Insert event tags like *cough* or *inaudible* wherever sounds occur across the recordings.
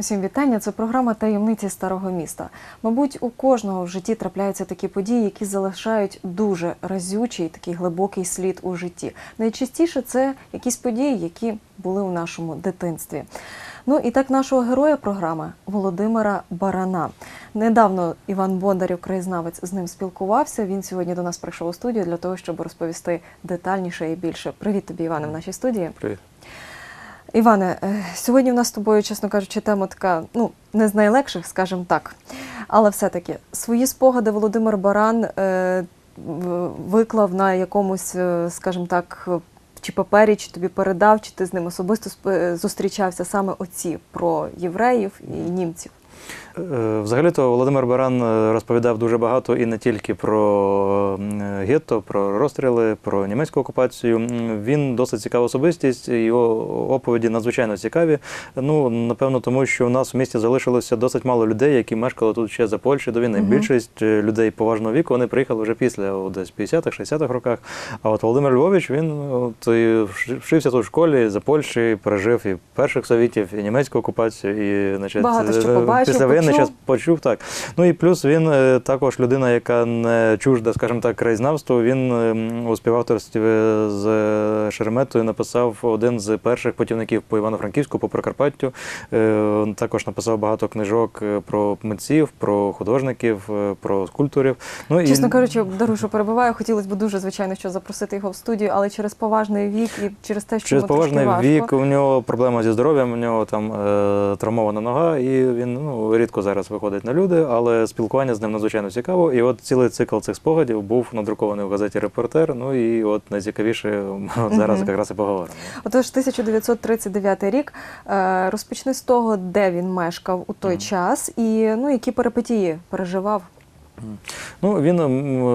Усім вітання. Це програма таємниці старого міста. Мабуть, у кожного в житті трапляються такі події, які залишають дуже разючий такий глибокий слід у житті. Найчастіше це якісь події, які були у нашому дитинстві. Ну і так нашого героя програми Володимира Барана. Недавно Іван Бондарів, краєзнавець, з ним спілкувався. Він сьогодні до нас прийшов у студію для того, щоб розповісти детальніше і більше. Привіт тобі, Іване, в нашій студії. Привіт. Іване, е, сьогодні в нас з тобою, чесно кажучи, тема така, ну, не з найлегших, скажімо так. Але все-таки свої спогади Володимир Баран е, виклав на якомусь, е, скажімо так, чи папері, чи тобі передав, чи ти з ним особисто зустрічався саме оці про євреїв і німців. Е, Взагалі-то Володимир Баран е, розповідав дуже багато і не тільки про м, гетто, про розстріли, про німецьку окупацію. Він досить цікава особистість, його оповіді надзвичайно цікаві. Ну, напевно, тому що у нас в місті залишилося досить мало людей, які мешкали тут ще за Польщі до війни. Мгм. Більшість е, людей поважного віку вони приїхали вже після десь 50-х, 60-х роках. А от Володимир Львович він от, і вчився тут в школі за Польщі, пережив і перших совітів, і німецьку окупацію, і значить, Багато що е, побачив, післявоєнний почув. час почув так. Ну і плюс він е, також людина, яка не чужда, скажімо так, краєзнавству. Він ем, у співавторстві з е, Шереметою написав один з перших путівників по Івано-Франківську, по Прикарпаттю. Е, Також написав багато книжок е, про митців, про художників, е, про скульпторів. Ну, Чесно і... кажучи, дарую, що перебуваю. Хотілося б дуже, звичайно, що запросити його в студію, але через поважний вік і через те, що Через поважний важко. вік у нього проблема зі здоров'ям, у нього там е, травмована нога, і він ну, рідко зараз виходить на люди, але спілкування з ним надзвичайно цікаво. І от цілий цикл цих спогадів був надрукований в газеті Репортер. Ну і от найцікавіше *laughs* зараз Мгм. якраз і поговоримо. Отож, 1939 рік. Е, Розпочни з того, де він мешкав у той угу. час, і ну які перипетії переживав. Ну він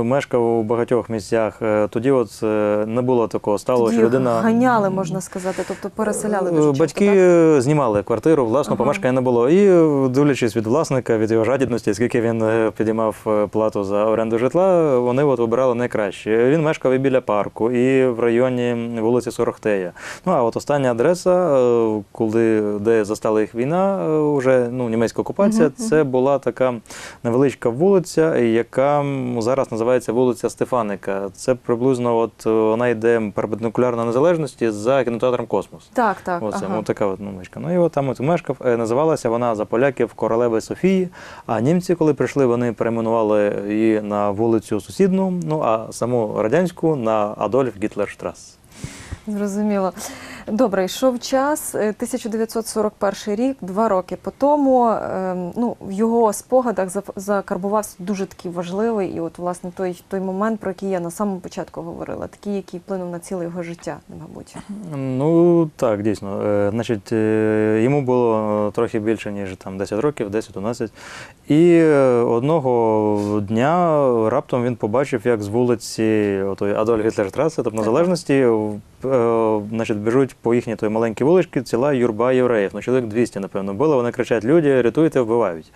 мешкав у багатьох місцях. Е, Тоді от е, не було такого стало, Тоді що людина ганяли, можна сказати, тобто переселяли дуже часто, Батьки так? знімали квартиру, власного Ага. помешкання не було. І е, дивлячись від власника, від його жадібності, скільки він підіймав плату за оренду житла, вони от обирали найкраще. Він мешкав і біля парку, і в районі вулиці Сорохтея. Ну а от остання адреса, коли де застала їх війна, вже ну німецька окупація, Мгм, це була така невеличка вулиця, яка зараз називається вулиця Стефаника. Це приблизно от е, вона йде перпендикулярно незалежності за кінотеатром Космос. Так, так. Оце, ага. ну, така от ну, мишка. Ну і от там от мешкав. Е, Називалася вона за поляків Королеви Софії. А німці, коли прийшли, вони перейменували її на вулицю сусідну, ну а саму радянську на Адольф Гітлерштрас. Зрозуміло. Добре, йшов час, е, 1941 рік, два роки по тому. ем, Ну, в його спогадах закарбувався дуже такий важливий, і от власне той, той момент, про який я на самому початку говорила, такий, який вплинув на ціле його життя, мабуть. Ну так, дійсно. Е, Значить, е, йому було трохи більше, ніж там 10 років, 10-11. І е, одного дня раптом він побачив, як з вулиці отої Адольф Гітлерштраси, тобто незалежності, е, значить, біжуть по їхній той маленькій вуличці ціла юрба євреїв. Ну, чоловік 200, напевно, було. Вони кричать: люди, рятуйте, вбивають.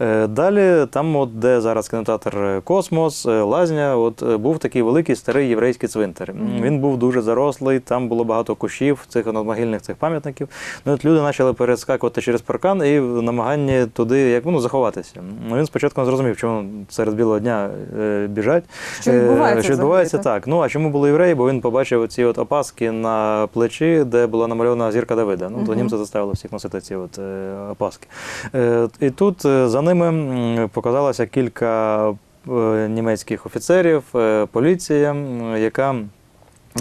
Е, Далі, там, от, де зараз кінотеатр Космос, е, Лазня, от е, був такий великий старий єврейський цвинтар. Він був дуже зарослий, там було багато кущів, цих надмогильних цих пам'ятників. Ну, от люди почали перескакувати через паркан і в намаганні туди як ну, заховатися. Ну, Він спочатку не зрозумів, чому серед білого дня е, біжать. Що Е, відбувається Що відбувається так. Ну а чому були євреї? Бо він побачив ці от опаски на плечі, де була намальована зірка Давида. Ну, то німці заставили всіх носити ці от е, опаски. Е, і тут е, за ними показалося кілька німецьких офіцерів, поліція, яка.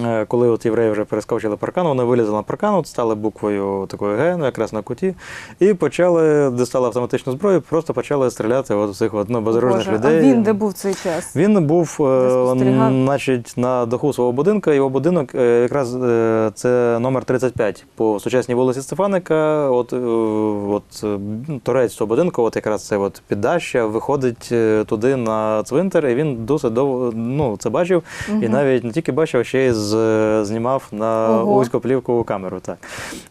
Е, Коли от євреї вже перескочили паркан, вони вилізли на паркан, от стали буквою такою Г, ну якраз на куті, і почали, дістали автоматичну зброю, просто почали стріляти от цих от, ну, безоружних Боже, людей. А він де був цей час? Він був е, значить, на даху свого будинку. Його будинок е, якраз це номер 35 по сучасній вулиці Стефаника. От, от торець цього будинку, от якраз це от піддаща, виходить туди на цвинтар, і він досить довго ну, це бачив. І навіть не тільки бачив, а ще й з, знімав на Ого. вузькоплівку камеру. Так.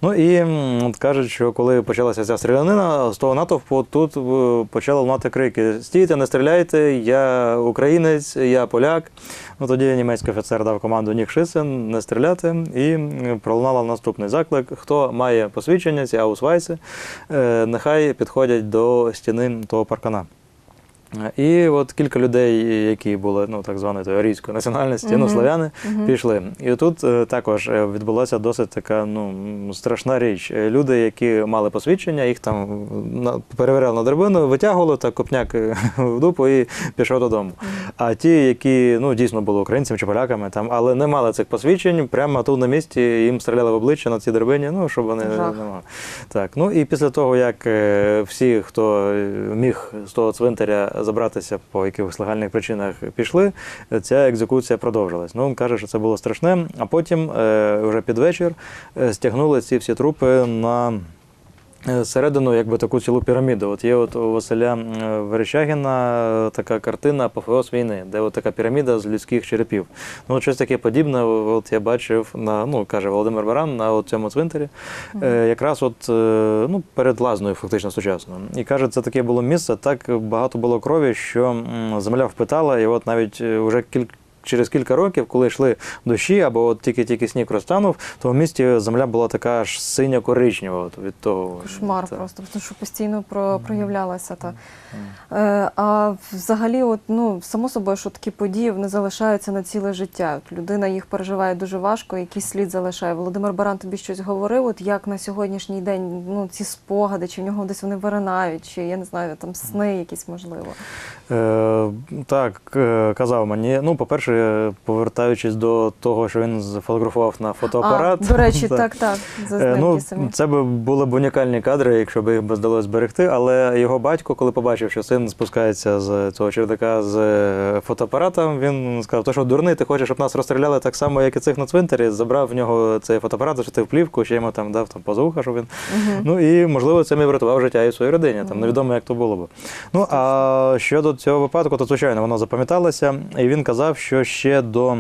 Ну і от кажуть, що коли почалася ця стрілянина, з того натовпу тут е, почали лунати крики: Стійте, не стріляйте, я українець, я поляк. Ну тоді німецький офіцер дав команду Ніх Шисен не стріляти, і м, пролунав наступний заклик: хто має посвідчення, ці аусвайси, е, нехай підходять до стіни того паркана. І от кілька людей, які були ну так званої тої арійської національності, ну славяни, пішли. І тут е, також е, відбулася досить така ну страшна річ. Е, Люди, які мали посвідчення, їх там перевіряли на драбину, витягували так копняк *laughs* в дупу і пішов додому. А ті, які ну дійсно були українцями чи поляками, там, але не мали цих посвідчень, прямо тут на місці їм стріляли в обличчя на цій драбині, ну щоб вони Жах. не. Так, ну і після того, як всі, хто міг з того цвинтаря забратися по якихось легальних причинах, пішли, ця екзекуція продовжилась. Ну, він каже, що це було страшне. А потім, е, вже під вечір, е, стягнули ці всі трупи на. Е, Середину, якби таку цілу піраміду. От є от у Василя Верещагіна е, така картина Апофеоз війни, де от така піраміда з людських черепів. Ну, от щось таке подібне, от я бачив на, ну, каже Володимир Баран, на от цьому цвинтарі, е, якраз от, е, ну, перед лазною, фактично сучасною. І каже, це таке було місце, так багато було крові, що земля впитала, і от навіть е, вже кілька. Через кілька років, коли йшли дощі, або от тільки-тільки сніг розтанув, то в місті земля була така аж синьо-коричнева від того. Кошмар Так. просто, тому що постійно про, проявлялася та. Е, а взагалі, от, ну, само собою, що такі події вони залишаються на ціле життя. От людина їх переживає дуже важко, якийсь слід залишає. Володимир Баран тобі щось говорив, от як на сьогоднішній день ну, ці спогади, чи в нього десь вони виринають, чи я не знаю, там сни якісь можливо. Е, так, е, казав мені. Ну, по-перше, повертаючись до того, що він сфотографував на фотоапарат. А, до речі, *laughs* так, так, за Е, Ну, самі. це б були б унікальні кадри, якщо б їх би вдалося зберегти. Але його батько, коли побачив, що син спускається з цього чердака з е, фотоапаратом, він сказав: то що дурний, ти хочеш, щоб нас розстріляли так само, як і цих на цвинтарі. Забрав в нього цей фотоапарат, зашитив плівку, ще йому там дав там позуха, щоб він. Мгм. Ну і можливо цим і врятував життя і своїй родині. Там невідомо, як то було б. Ну а щодо цього випадку, то звичайно воно запам'яталося. І він казав, що ще до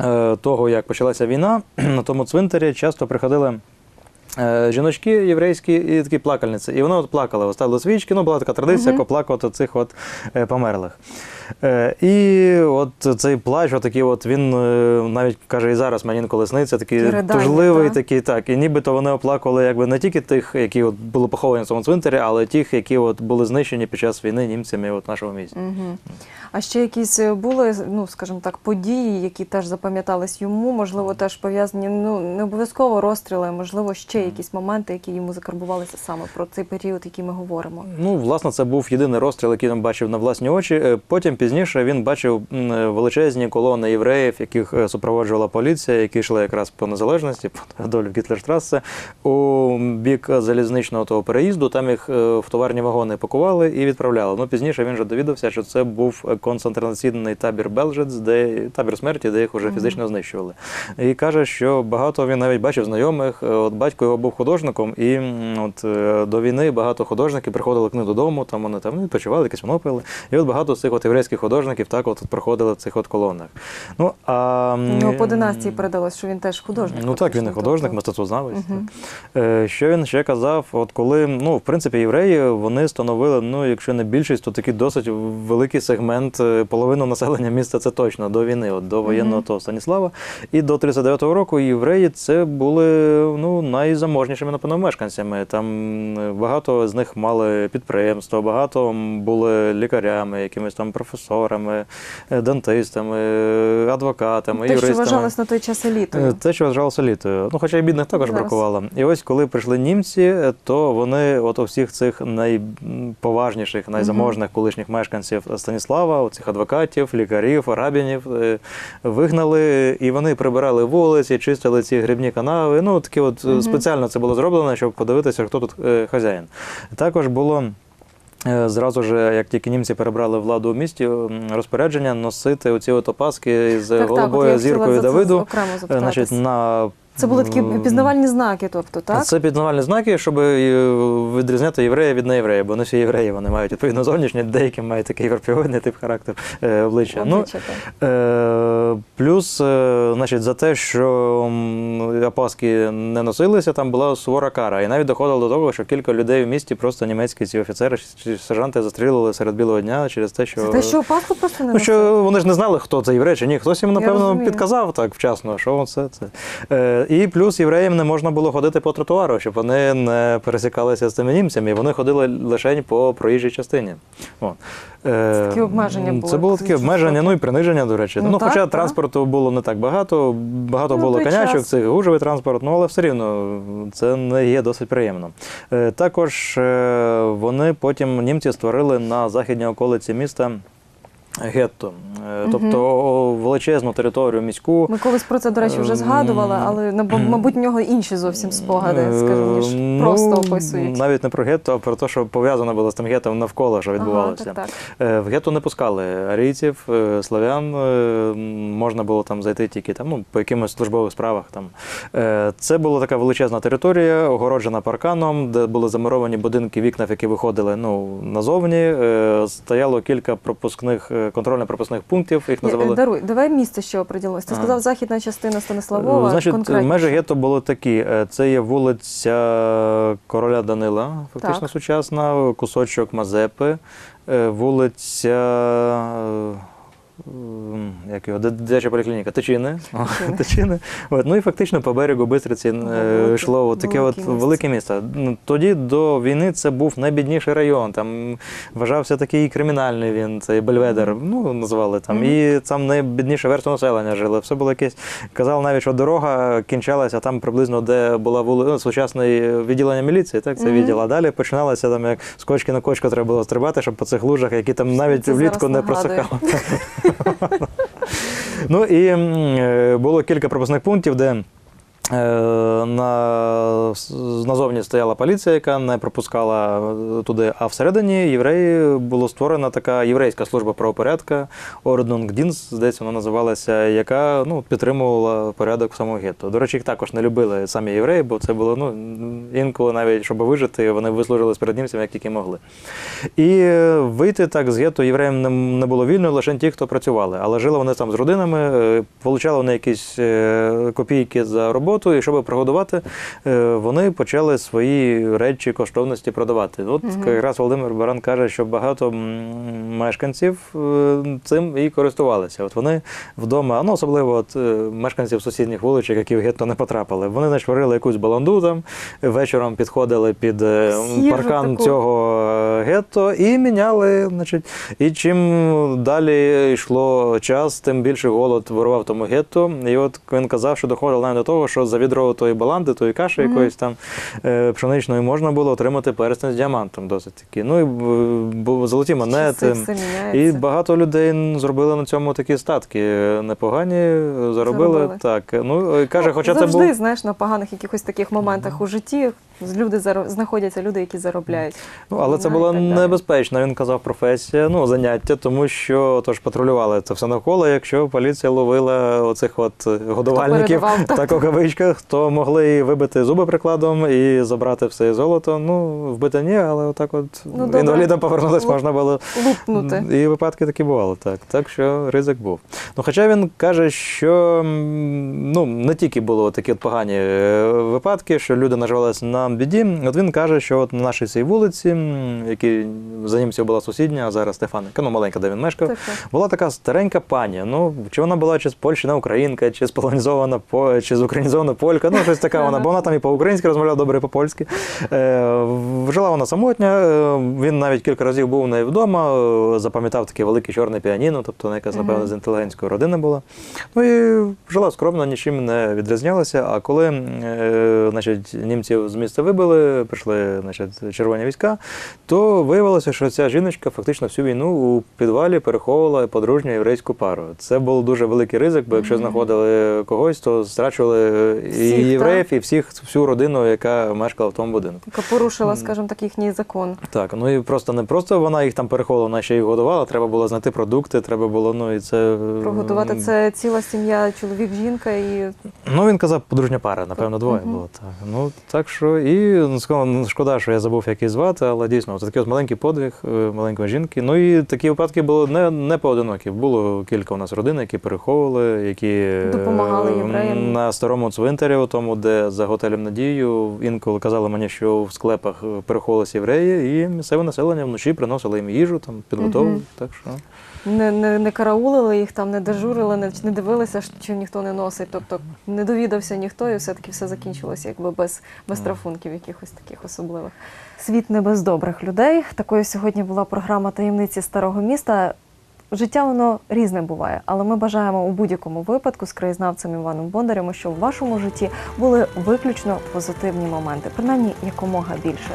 е, того, як почалася війна, *clears throat* на тому цвинтарі часто приходили. е, Жіночки єврейські і такі плакальниці. І вони от плакали, оставили свічки, ну була така традиція, uh -huh. коплакувати цих от е, померлих. Е, І от цей плач, отакий от він е, навіть каже, і зараз мені інколи сниться, такий ридання, тужливий, так? такий так. І нібито вони оплакували якби не тільки тих, які от були поховані в цьому цвинтарі, але тих, які от були знищені під час війни німцями от в нашому місті. Угу. А ще якісь е, були, ну скажімо так, події, які теж запам'ятались йому, можливо, теж пов'язані, ну не обов'язково розстріли, а можливо, ще якісь моменти, які йому закарбувалися саме про цей період, який ми говоримо. Ну, власне, це був єдиний розстріл, який він бачив на власні очі. Потім пізніше він бачив величезні колони євреїв, яких е, супроводжувала поліція, які йшли якраз по незалежності, *laughs* по Адольф Гітлерштрасе, у бік залізничного того переїзду. Там їх е, в товарні вагони пакували і відправляли. Ну пізніше він вже довідався, що це був концентраційний табір Белжець, де табір смерті, де їх вже фізично знищували. І каже, що багато він навіть бачив знайомих. Е, От батько його був художником, і от до війни багато художників приходили к ним додому, там вони там ну, відпочивали, якесь воно пили. І от багато з цих от єврейських художників так от проходили в цих от колонах. Ну а м, У нього по династії передалось, що він теж художник. Ну так, він і художник, тобто- мистецтвознавець. Е, Що він ще казав? От коли, ну, в принципі, євреї вони становили, ну, якщо не більшість, то такий досить великий сегмент, е, половину населення міста це точно до війни, от до воєнного того Станіслава. І до 39-го року євреї це були ну, найзаможнішими, напевно, мешканцями. Там е, багато з них мали підприємства, багато були лікарями, якимись там професорами, е, дантистами, е, адвокатами, Те, що вважалось на той час Е, елітою. Те, що вважалося елітою. Ну, хоча й бідних також Зараз. бракувало. І ось коли прийшли німці, е, то вони от у всіх цих найповажніших, найзаможних колишніх мешканців Станіслава, цих адвокатів, лікарів, рабінів, е, вигнали, і вони прибирали вулиці, чистили ці грибні канави. Ну, такі от е, Мгм. спеціально це було зроблено, щоб подивитися, хто тут е, хазяїн. Також було. Е, Зразу ж, як тільки німці перебрали владу у місті, розпорядження носити оці от опаски з Так, так, голубою я зіркою Давиду. Е. Значить, на Це були такі пізнавальні знаки, тобто, так? Це піднавальні знаки, щоб е, відрізняти єврея від неєврея, бо не всі євреї вони мають відповідно зовнішні, деякі мають такий європейний тип характер е, обличчя. Ну, Обличчя. Е, плюс, е, значить, за те, що опаски не носилися, там була сувора кара. І навіть доходило до того, що кілька людей в місті просто німецькі ці офіцери чи сержанти застрілили серед білого дня через те, що. Це те, що паску просто не Ну, що вони ж не знали, хто це єврей чи ні. Хтось їм, напевно, підказав так вчасно, що це. це. І плюс євреям не можна було ходити по тротуару, щоб вони не пересікалися з цими німцями. Вони ходили лише по проїжджій частині. О. Е, Це такі обмеження були, Це було таке обмеження, ну і приниження, до речі. Ну, Ну, так, хоча так. транспорту було не так багато, багато Ну, було конячок, це гужовий транспорт, ну але все рівно це не є досить приємно. Е, також е, вони потім німці створили на західній околиці міста. Гетто, Е, тобто величезну територію міську. Ми колись про це, до речі, вже Ем, згадували, але мабуть, в нього інші зовсім спогади, скажімо, ніж Е, просто ну, описують. Навіть не про гетто, а про те, що пов'язано було з тим гетом навколо, що відбувалося. Ага, так, так. Е, В гетто не пускали арійців, е, славян. е, Можна було там зайти тільки там, ну, по якимось службових справах. Там. Е, Це була така величезна територія, огороджена парканом, де були замуровані будинки, вікна, в які виходили ну, назовні. Е, Стояло кілька пропускних, е, контрольно-пропускних пунктів, їх е, називали. Даруй, давай місце, що оприділилось. Ти сказав західна частина Станиславова. Е, Значить, конкретніше. межі гетто були такі. Е, Це є вулиця Короля Данила, фактично Так. сучасна, кусочок Мазепи, е, вулиця. Е, м, Як його, дитяча поліклініка, Тичини. Тичини. От, ну і фактично по берегу Бистриці е, йшло от таке от велике місто. Ну, Тоді до війни це був найбідніший район. Там вважався такий кримінальний він, цей Бельведер, ну називали там. І там найбідніша верства населення жили. Все було якесь. Казали навіть, що дорога кінчалася там приблизно, де була вули... ну, сучасне відділення міліції, так це відділ. А далі починалося там, як з кочки на кочку треба було стрибати, щоб по цих лужах, які там навіть влітку не просихали. *laughs* *laughs* Ну і е, було кілька пропускних пунктів, де. Е, На, назовні стояла поліція, яка не пропускала е, туди, а всередині євреї було створена така єврейська служба правопорядка Орднунгдінс, здається, вона називалася, яка ну, підтримувала порядок в гетто. До речі, їх також не любили самі євреї, бо це було ну, інколи навіть, щоб вижити, вони вислужились перед німцями, як тільки могли. І е, вийти так з гетто євреям не, було вільно лише ті, хто працювали. Але жили вони там з родинами, получали вони якісь копійки за роботу, і щоб прогодувати, е, вони почали свої речі, коштовності продавати. От якраз Володимир Баран каже, що багато мешканців е, цим і користувалися. От вони вдома, ну особливо от, е, мешканців сусідніх вуличок, які в гетто не потрапили. Вони нашварили якусь баланду там, вечором підходили під Сіру паркан таку. цього гетто і міняли. Значить, і чим далі йшло час, тим більше голод вирував тому гетто. І от він казав, що доходило навіть до того, що за відро тої баланди, тої каші Мгм. якоїсь там е, пшеничної можна було отримати перстень з діамантом досить таки. Ну і е, золоті монети. І багато людей зробили на цьому такі статки. е, Непогані, заробили. Заробили. Так. Ну, каже, Ну, хоча це завжди, був. знаєш, на поганих якихось таких моментах у житті люди знаходяться люди, які заробляють. Ну, але це була небезпечна, він казав, професія, ну, заняття, тому що тож патрулювали це все навколо, якщо поліція ловила оцих от годувальників передавав, так. Кавичках, то могли і вибити зуби прикладом і забрати все золото. Ну, вбити ні, але отак от Ну, добре. інвалідом повернулись, можна було. Лупнути. І випадки такі бували, так. Так що ризик був. Ну, хоча він каже, що ну, не тільки було такі от погані е, випадки, що люди наживалися на біді. От він каже, що от на нашій цій вулиці, який за німців була сусідня, а зараз Стефаника, ну маленька, де він мешкав. Так, так. Була така старенька пані. Ну, чи вона була чи з Польщі українка, чи з полонізована по чи з українізована полька. Ну, щось така вона, бо вона там і по-українськи розмовляла добре, і по-польськи. Е, жила вона самотня. е, Він навіть кілька разів був у неї вдома, е, запам'ятав таке велике чорне піаніно, тобто вона якась, напевно, з інтелігентської родини була. Ну і жила скромно, нічим не відрізнялася. А коли значить, німців з міста вибили, прийшли значить, червоні війська, то виявилося, що ця жіночка фактично всю війну у підвалі переховувала подружню єврейську пару. Це був дуже великий ризик, бо якщо знаходили когось, то страчували і Всіх, євреїв, і всіх всю родину, яка мешкала в тому будинку. Яка порушила, скажімо так, їхній закон. Так, ну і просто не просто вона їх там переховувала, вона ще й годувала. Треба було знайти продукти, треба було, ну і це Прогодувати це ціла сім'я, чоловік, жінка і Ну, він казав, подружня пара, напевно, двоє Мгм. було. Так. Ну, так що, і ну, ну, шкода, що я забув, як її звати, але дійсно, це такий от маленький подвиг е, маленької жінки. Ну і такі випадки були не, не поодинокі. Було кілька у нас родин, які переховували, які е, Допомагали євреям. на старому цвинтарі, у тому, де за готелем Надію, інколи казали мені, що в склепах е, переховувалися євреї, і місцеве населення вночі приносило їм їжу, там підготовили. Мгм. Так що. не, не, не караулили їх там, не дежурили, не, не дивилися, чи ніхто не носить. Тобто не довідався ніхто, і все-таки все закінчилося якби без, без трафунків якихось таких особливих. Світ не без добрих людей. Такою сьогодні була програма таємниці старого міста. Життя воно різне буває, але ми бажаємо у будь-якому випадку з краєзнавцем Іваном Бондарем, щоб в вашому житті були виключно позитивні моменти, принаймні якомога більше.